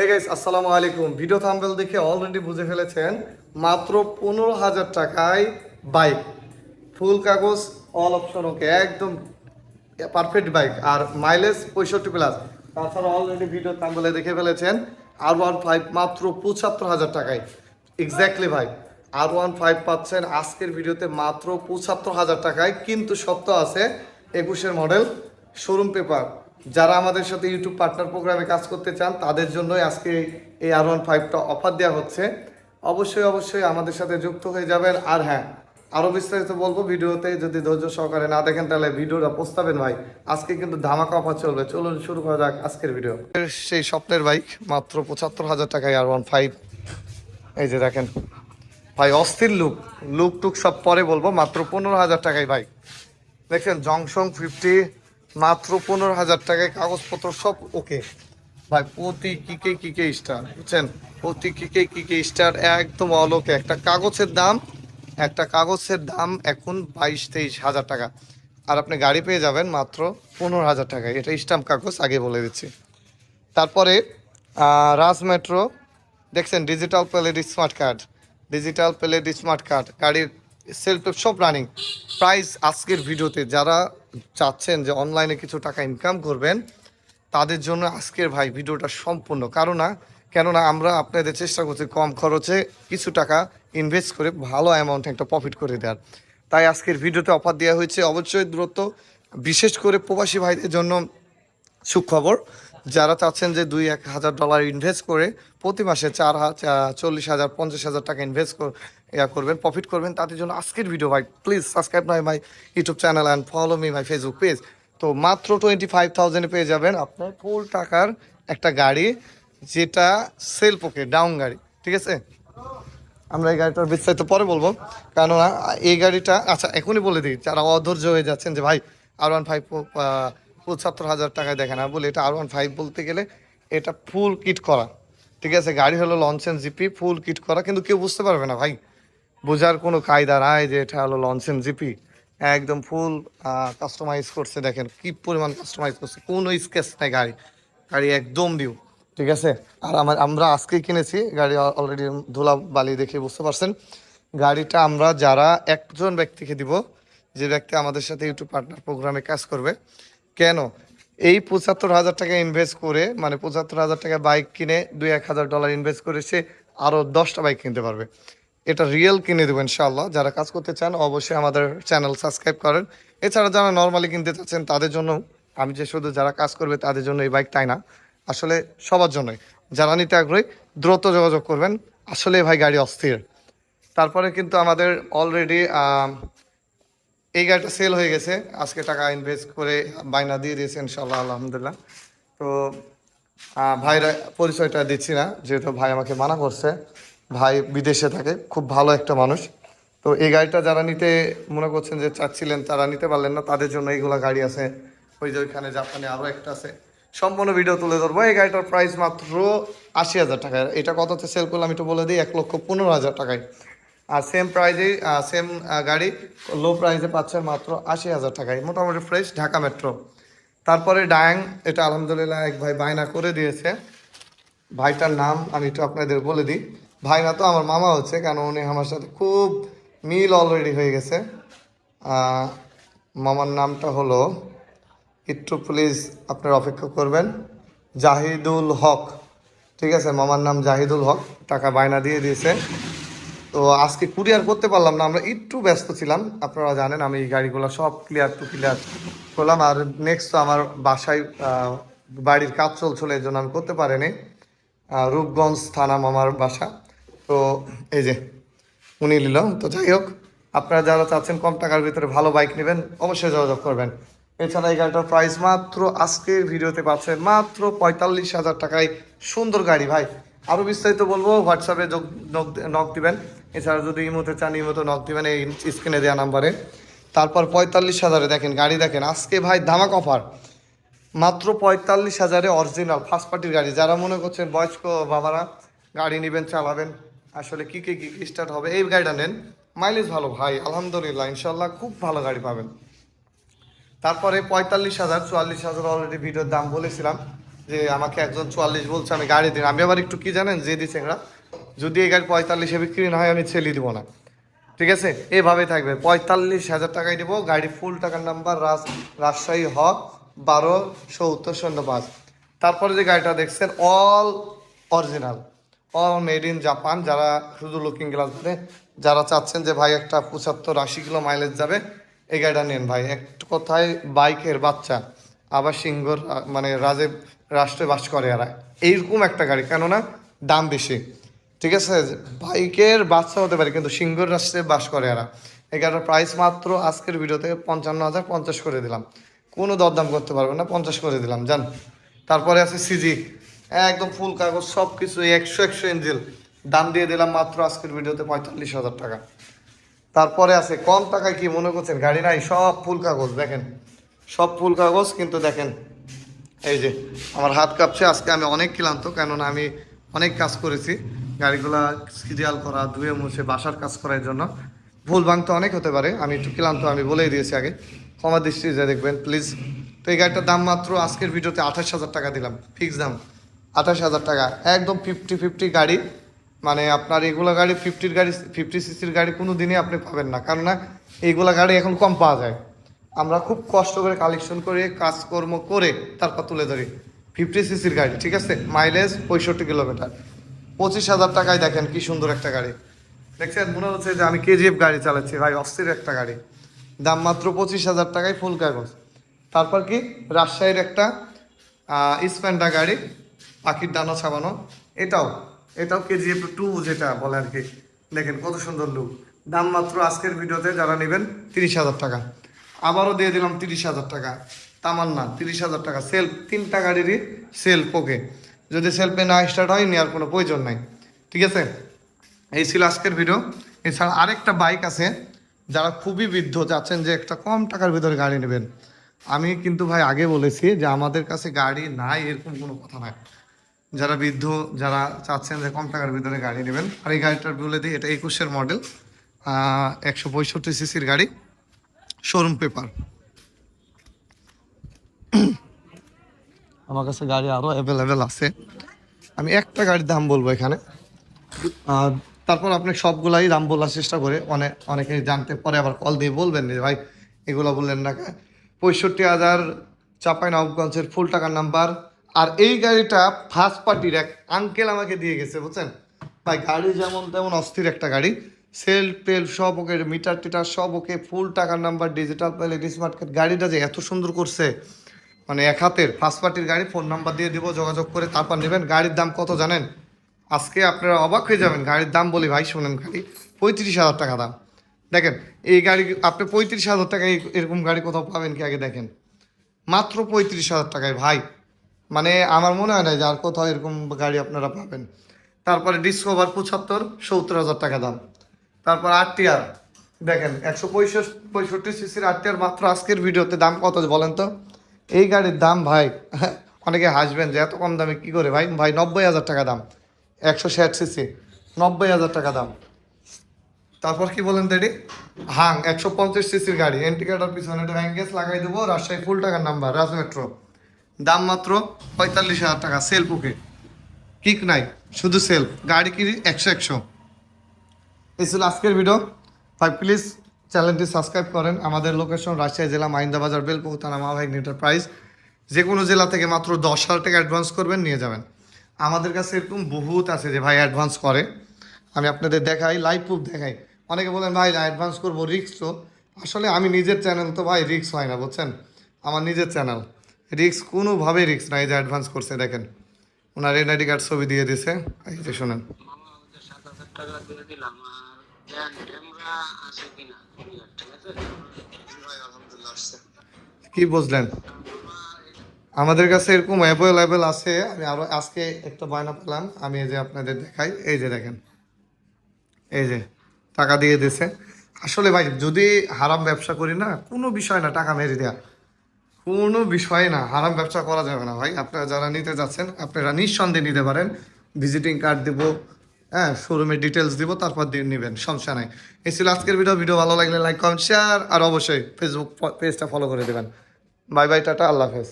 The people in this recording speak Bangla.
হে গাইস আসসালামু আলাইকুম ভিডিও থাম্বেল দেখে অলরেডি বুঝে ফেলেছেন, মাত্র পনেরো হাজার টাকায় বাইক ফুল কাগজ অল অপশন ওকে একদম পারফেক্ট বাইক আর মাইলেজ পঁয়ষট্টি প্লাস তাছাড়া অলরেডি ভিডিও থাম্বেলে দেখে ফেলেছেন আর ওয়ান ফাইভ মাত্র পঁচাত্তর হাজার টাকায়। এক্স্যাক্টলি ভাই আর ওয়ান ফাইভ পাচ্ছেন আজকের ভিডিওতে মাত্র পঁচাত্তর হাজার টাকায়, কিন্তু সত্য আছে একুশের মডেল শোরুম পেপার যারা আমাদের সাথে ইউটিউব পার্টনার প্রোগ্রামে কাজ করতে চান, তাদের জন্যই আজকে এই আর ওয়ান ফাইভটা অফার দেওয়া হচ্ছে। অবশ্যই অবশ্যই আমাদের সাথে যুক্ত হয়ে যাবেন। আর হ্যাঁ আরও বিস্তারিত বলব, ভিডিওতে যদি ধৈর্য সহকারে না দেখেন, তাহলে ভিডিওটা পোস্তাবেন ভাই। আজকে কিন্তু ধামাকা অফার চলবে। চলুন শুরু করা যাক আজকের ভিডিও সেই স্বপ্নের বাইক মাত্র পঁচাত্তর হাজার টাকায় আর ওয়ান ফাইভ এই যে দেখেন, ভাই অস্থির লুক লুক টুক সব পরে বলব, মাত্র পনেরো হাজার টাকায় বাইক দেখছেন জংশন ফিফটি মাত্র পনেরো হাজার টাকায় কাগজপত্র সব ওকে। ভাই প্রতি কিকে কিকে স্টার বুঝছেন? প্রতি কিকে কিকে স্টার একদম অলোকে একটা কাগজের দাম, একটা কাগজের দাম এখন বাইশ তেইশ হাজার টাকা। আর আপনি গাড়ি পেয়ে যাবেন মাত্র পনেরো হাজার টাকায়। এটা স্টাম্প কাগজ, আগে বলে দিচ্ছি। তারপরে রাজ মেট্রো দেখছেন digital plate smart card digital plate smart card গাড়ির সেলফ সব রানিং প্রাইস আজকের ভিডিওতে যারা চাচ্ছেন যে অনলাইনে কিছু টাকা ইনকাম করবেন, তাদের জন্য আজকের ভাই ভিডিওটা সম্পূর্ণ। কারণ না, কেননা আমরা আপনাদের চেষ্টা করছি কম খরচে কিছু টাকা ইনভেস্ট করে ভালো অ্যামাউন্ট একটা প্রফিট করে দেওয়ার। তাই আজকের ভিডিওতে অফার দেওয়া হয়েছে অবশ্যই দূরত্ব, বিশেষ করে প্রবাসী ভাইদের জন্য সুখবর। যারা চাচ্ছেন যে দুই এক হাজার ডলার ইনভেস্ট করে প্রতি মাসে চার চল্লিশ হাজার, পঞ্চাশ হাজার টাকা ইনভেস্ট ইয়া করবেন প্রফিট করবেন, তাদের জন্য আজকের ভিডিও ভাই please subscribe now my YouTube channel and follow me my Facebook page তো মাত্র টোয়েন্টি ফাইভ থাউজেন্ডে পেয়ে যাবেন আপনার ফুল টাকার একটা গাড়ি, যেটা সেল ওকে ডাউন গাড়ি, ঠিক আছে? আমরা এই গাড়িটার বিস্তারিত পরে বলব, কেননা এই গাড়িটা আচ্ছা এখনই বলে দিই, যারা অধৈর্য হয়ে যাচ্ছেন যে ভাই আর ওয়ান ফাইভ পঁচাত্তর হাজার টাকায় দেখে না। বলে, এটা আর ওয়ান ফাইভ বলতে গেলে এটা ফুল কিট করা। ঠিক আছে, গাড়ি হলো লঞ্চেন জিপি ফুল কিট করা। কিন্তু কেউ বুঝতে পারবে না ভাই। বোঝার কোনো কায়দা নাই যে এটা হলো লঞ্চেন জিপি একদম ফুল কাস্টমাইজ করছে, দেখেন কি পরিমাণ কাস্টমাইজ করছে। কোনো স্কেচ নাই গাড়ি। গাড়ি একদম দিও ঠিক আছে? আর আমার আমরা আজকেই কিনেছি, গাড়ি অলরেডি ধুলা বালি দেখে বুঝতে পারছেন। গাড়িটা আমরা যারা একজন ব্যক্তিকে দিব, যে ব্যক্তি আমাদের সাথে ইউটিউব পার্টনার প্রোগ্রামে কাজ করবে কেন? এই পঁচাত্তর হাজার টাকা ইনভেস্ট করে মানে পঁচাত্তর হাজার টাকা বাইক কিনে দুই এক হাজার ডলার ইনভেস্ট করে সে আরও দশটা বাইক কিনতে পারবে। এটা রিয়েল কিনে দেবেন ইনশাআল্লাহ। যারা কাজ করতে চান, অবশ্যই আমাদের চ্যানেল সাবস্ক্রাইব করেন। এছাড়া যারা নর্মালি কিনতে চাচ্ছেন, তাদের জন্য আমি যে শুধু যারা কাজ করবে, তাদের জন্য এই বাইক তাই না? আসলে সবার জন্যই। যারা নিতে আগ্রহী, দ্রুত যোগাযোগ করবেন। আসলে ভাই, গাড়ি অস্থির। তারপরে কিন্তু আমাদের অলরেডি এই গাড়িটা সেল হয়ে গেছে। আজকে টাকা ইনভেস্ট করে বাইনা দিয়ে দিয়েছে ইনশাল্লাহ আলহামদুলিল্লাহ। তো ভাইরা পরিচয়টা দিচ্ছি না, যেহেতু ভাই আমাকে মানা করছে। ভাই বিদেশে থাকে, খুব ভালো একটা মানুষ। তো এই গাড়িটা যারা নিতে মনে করছেন যে চাচ্ছিলেন, তারা নিতে পারলেন না, তাদের জন্য এইগুলা গাড়ি আছে। ওই যে ওইখানে জাপানে আরও একটা আছে। সম্পূর্ণ ভিডিও তুলে ধরবো। এই গাড়িটার প্রাইস মাত্র আশি হাজার টাকা। এটা কততে সেল করলাম একটু বলে দিই, এক লক্ষ পনেরো হাজার টাকায়। আর সেম প্রাইজেই সেম গাড়ি লো প্রাইসে পাচ্ছেন মাত্র আশি হাজার টাকায়। মোটামুটি ফ্রেশ ঢাকা মেট্রো তারপরে ডায়াং এটা আলহামদুলিল্লাহ এক ভাই বায়না করে দিয়েছে। ভাইটার নাম আমি একটু আপনাদের বলে দিই। ভাইনা তো আমার মামা হচ্ছে, কেন উনি আমার সাথে খুব মিল অলরেডি হয়ে গেছে। মামার নামটা হলো, একটু প্লিজ আপনারা অপেক্ষা করবেন। জাহিদুল হক। ঠিক আছে, মামার নাম জাহিদুল হক। টাকা বায়না দিয়ে দিয়েছে। তো আজকে কুরিয়ার করতে পারলাম না, আমরা একটু ব্যস্ত ছিলাম। আপনারা জানেন আমি এই গাড়িগুলো সব ক্লিয়ার টু ক্লিয়ার করলাম। আর নেক্সট তো আমার বাসায় বাড়ির কাজ চলছিল এই জন্য আমি করতে পারিনি। রূপগঞ্জ থানাম আমার বাসা। তো এই যে, উনি নিল। তো যাই হোক, আপনারা যারা চাচ্ছেন কম টাকার ভিতরে ভালো বাইক নেবেন, অবশ্যই যোগাযোগ করবেন। এছাড়া এই গাড়িটার প্রাইস মাত্র আজকের ভিডিওতে পাচ্ছেন মাত্র পঁয়তাল্লিশ হাজার টাকায় সুন্দর গাড়ি। ভাই আরও বিস্তারিত বলব হোয়াটসঅ্যাপে নক দিবেন। এছাড়া যদি ইমোতে চান ইমোতে নক দিবেন, এই স্ক্রিনে দেওয়া নাম্বারে তারপর পঁয়তাল্লিশ হাজারে দেখেন, গাড়ি দেখেন। আজকে ভাই ধামাক অফার মাত্র পঁয়তাল্লিশ হাজারে অরিজিনাল ফার্স্ট পার্টির গাড়ি। যারা মনে করছেন বয়স্ক বাবারা, গাড়ি নেবেন, চালাবেন, আসলে কী কী কী স্টার্ট হবে, এই গাড়িটা নেন। মাইলেজ ভালো ভাই, আলহামদুলিল্লাহ ইনশাল্লাহ খুব ভালো গাড়ি পাবেন। তারপরে পঁয়তাল্লিশ হাজার, চুয়াল্লিশ হাজার অলরেডি ভিডিওর দাম বলেছিলাম যে, আমাকে একজন চুয়াল্লিশ বলছে, আমি গাড়ি দিন। আমি আবার একটু কি জানেন? যে দিচ্ছে এরা যদি এই গাড়ি পঁয়তাল্লিশে বিক্রি না হয়, আমি ছেলে দিব না। ঠিক আছে? এভাবে থাকবে। পঁয়তাল্লিশ হাজার টাকায় দিব। গাড়ি ফুল টাকার নাম্বার রাজ রাজশাহী হক, বারো, সত্তর শূন্য পাঁচ তারপরে যে গাড়িটা দেখছেন all original all made in Japan যারা শুধু লুকিং গ্লাস যারা চাচ্ছেন যে ভাই একটা পঁচাত্তর, আশি কিলো মাইলেজ যাবে, এই গাড়িটা নেন ভাই। একটু কথায় বাইকের বাচ্চা। আবার সিংহর মানে রাজে রাষ্ট্রে বাস করে এরা। এইরকম একটা গাড়ি। কেননা দাম বেশি। ঠিক আছে? বাইকের বাচ্চা হতে পারে, কিন্তু সিংহর রাষ্ট্রে বাস করে এরা। এই গাড়িটার প্রাইস মাত্র আজকের ভিডিওতে পঞ্চান্ন হাজার পঞ্চাশ করে দিলাম। কোনো দরদাম করতে পারবে না, পঞ্চাশ করে দিলাম, জান। তারপরে আছে সিজি একদম ফুল কাগজ সব কিছু একশো একশো ইঞ্জিল। দাম দিয়ে দিলাম মাত্র আজকের ভিডিওতে পঁয়তাল্লিশ হাজার টাকা। তারপরে আছে, কম টাকায় কি মনে করছেন? গাড়ি নাই, সব ফুল কাগজ, দেখেন। সব ফুল কাগজ, কিন্তু দেখেন, এই যে, আমার হাত কাঁপছে, আজকে আমি অনেক ক্লান্ত, কেননা আমি অনেক কাজ করেছি। গাড়িগুলা সিরিয়াল করা, ধুয়ে মুছে বাসার কাজ করার জন্য। ভুল ভাঙতে অনেক হতে পারে, আমি একটু ক্লান্ত, আমি বলেই দিয়েছি আগে। ক্ষমা দৃষ্টিতে দেখবেন প্লিজ তো এই গাড়িটার দাম মাত্র আজকের ভিডিওতে আঠাশ হাজার টাকা দিলাম ফিক্স দাম। আঠাশ হাজার টাকা, একদম ফিফটি ফিফটি গাড়ি। মানে আপনার এগুলো গাড়ি ফিফটির গাড়ি ফিফটি সিসির গাড়ি কোনো দিনই আপনি পাবেন না কেননা এইগুলা গাড়ি এখন কম পাওয়া যায়। আমরা খুব কষ্ট করে কালেকশন করে, কাজকর্ম করে তারপর তুলে ধরি। ফিফটি সিসির গাড়ি, ঠিক আছে? মাইলেজ পঁয়ষট্টি কিলোমিটার। পঁচিশ হাজার টাকায় দেখেন কি সুন্দর একটা গাড়ি। দেখছেন? মনে হচ্ছে যে আমি কেজিএফ গাড়ি চালাচ্ছি, ভাই, অস্থির একটা গাড়ি। দাম মাত্র পঁচিশ হাজার টাকায় ফুল কাগজ তারপর কি? রাজশাহীর একটা স্প্যান্ডা গাড়ি, পাখির দানা ছাপানো। এটাও এটাও কেজিএফ টু যেটা বলে আর কি। দেখেন কত সুন্দর লুক দাম মাত্র আজকের ভিডিওতে যারা নেবেন তিরিশ হাজার টাকা। আবারও দিয়ে দিলাম তিরিশ হাজার টাকা। তামান্না, তিরিশ হাজার টাকা। সেল তিনটা গাড়িরই সেলফ ওকে যদি সেলফে না স্টার্ট হয়, নেওয়ার কোনো প্রয়োজন নাই। ঠিক আছে? এই ছিল আজকের ভিডিও এছাড়া আরেকটা বাইক আছে, যারা খুবই বৃদ্ধ চাচ্ছেন যে একটা কম টাকার ভিতরে গাড়ি নেবেন। আমি কিন্তু ভাই আগে বলেছি যে আমাদের কাছে গাড়ি নাই, এরকম কোনো কথা নাই। যারা বৃদ্ধ, যারা চাচ্ছেন যে কম টাকার ভিতরে গাড়ি নেবেন, আর এই গাড়িটার বলে দিই, এটা একুশের মডেল একশো পঁয়ষট্টি সিসির গাড়ি শোরুম পেপার আমার কাছে গাড়ি আরও অ্যাভেলেবেল আছে। আমি একটা গাড়ির দাম বলব এখানে। আর তারপর আপনি সবগুলাই দাম বলার চেষ্টা করে অনেক অনেকে জানতে পরে, আবার কল দিয়ে বলবেন যে, ভাই, এগুলো বললেন না? পঁয়ষট্টি হাজার চাপাই নবগঞ্জের ফুল টাকার নাম্বার। আর এই গাড়িটা ফার্স্ট পার্টির এক আঙ্কেল আমাকে দিয়ে গেছে, বুঝছেন? ভাই, গাড়ি যেমন তেমন অস্থির একটা গাড়ি। সেল টেল সব ওকে মিটার টিটার সব ওকে ফুল টাকার number digital plate smart card গাড়িটা যে এত সুন্দর করছে। মানে এক হাতের ফার্স্ট পার্টির গাড়ি ফোন নাম্বার দিয়ে দিব, যোগাযোগ করে তারপর নেবেন। গাড়ির দাম কত জানেন? আজকে আপনারা অবাক হয়ে যাবেন। গাড়ির দাম বলি, ভাই, শোনেন গাড়ি, পঁয়ত্রিশ হাজার টাকা দাম। দেখেন, এই গাড়ি আপনি পঁয়ত্রিশ হাজার টাকায় এরকম গাড়ি কোথাও পাবেন কি আগে দেখেন? মাত্র পঁয়ত্রিশ হাজার টাকায়, ভাই। মানে আমার মনে হয় না যে আর কোথাও এরকম গাড়ি আপনারা পাবেন। তারপরে ডিসকভার পঁচাত্তর, সত্তর হাজার টাকা দাম। তারপর আর টিআর দেখেন, একশো পঁয়ষট্টি সিসির আর টিআর মাত্র আজকের ভিডিওতে দাম কত বলেন তো? এই গাড়ির দাম ভাই, অনেকে হাসবেন যে এত কম দামে কি করে? ভাই ভাই, নব্বই হাজার টাকা দাম। একশো ষাট সিসি নব্বই হাজার টাকা দাম। তারপর কি বলেন দেডি হাং, একশো পঞ্চাশ সিসির গাড়ি। এন্টিকেটার পিছনে একটা ব্যাঙ্গেস লাগাই দেবো, রাজশাহী ফুল টাকার নাম্বার রাজ মেট্রো দাম মাত্র পঁয়তাল্লিশ হাজার টাকা সেলফ ওকে কিক নাই, শুধু সেলফ গাড়ি কিনি একশো একশো। এই ছিল আজকের ভিডিও ভাই প্লিজ চ্যানেলটি সাবস্ক্রাইব করেন। আমাদের লোকেশন রাজশাহী জেলা মাইন্দা বাজার বেলপুর থানা মাভাই এন্টারপ্রাইজ যে কোনো জেলা থেকে মাত্র দশ হাজার টাকা অ্যাডভান্স করবেন, নিয়ে যাবেন। আমাদের কাছে এরকম বহুত আছে যে ভাই অ্যাডভান্স করে। আমি আপনাদের দেখাই লাইভ প্রুফ দেখাই। অনেকে বলেন, ভাই অ্যাডভান্স করব রিক্স তো। আসলে আমি নিজের চ্যানেল তো ভাই রিক্স হয় না, বুঝছেন? আমার নিজের চ্যানেল রিক্স কোনোভাবেই রিক্স নাই যে অ্যাডভান্স করছে, দেখেন। ওনার এনআইডি কার্ড ছবি দিয়ে দিছে। এই যে শোনেন। কি বুঝলেন? আমাদের কাছে এরকম অ্যাভেলেবেল আছে। আমি আরও আজকে একটা বায়না পেলাম। আমি এই যে আপনাদের দেখাই। এই যে দেখেন। এই যে টাকা দিয়ে দিছে আসলে ভাই, যদি হারাম ব্যবসা করি না, কোনো বিষয় না টাকা মেরে দেওয়া কোনো বিষয় না, হারাম ব্যবসা করা যাবে না ভাই। আপনারা যারা নিতে যাচ্ছেন, আপনারা নিঃসন্দেহে নিতে পারেন। ভিজিটিং কার্ড দিব হ্যাঁ শোরুমের ডিটেলস দিব, তারপর দিয়ে নেবেন, সমস্যা নাই। এই ছিল আজকের ভিডিও ভিডিও ভালো লাগলে লাইক কমেন্ট শেয়ার আর অবশ্যই ফেসবুক পেজটা ফলো করে দেবেন। বাই বাই টাটা, আল্লাহ হাফেজ।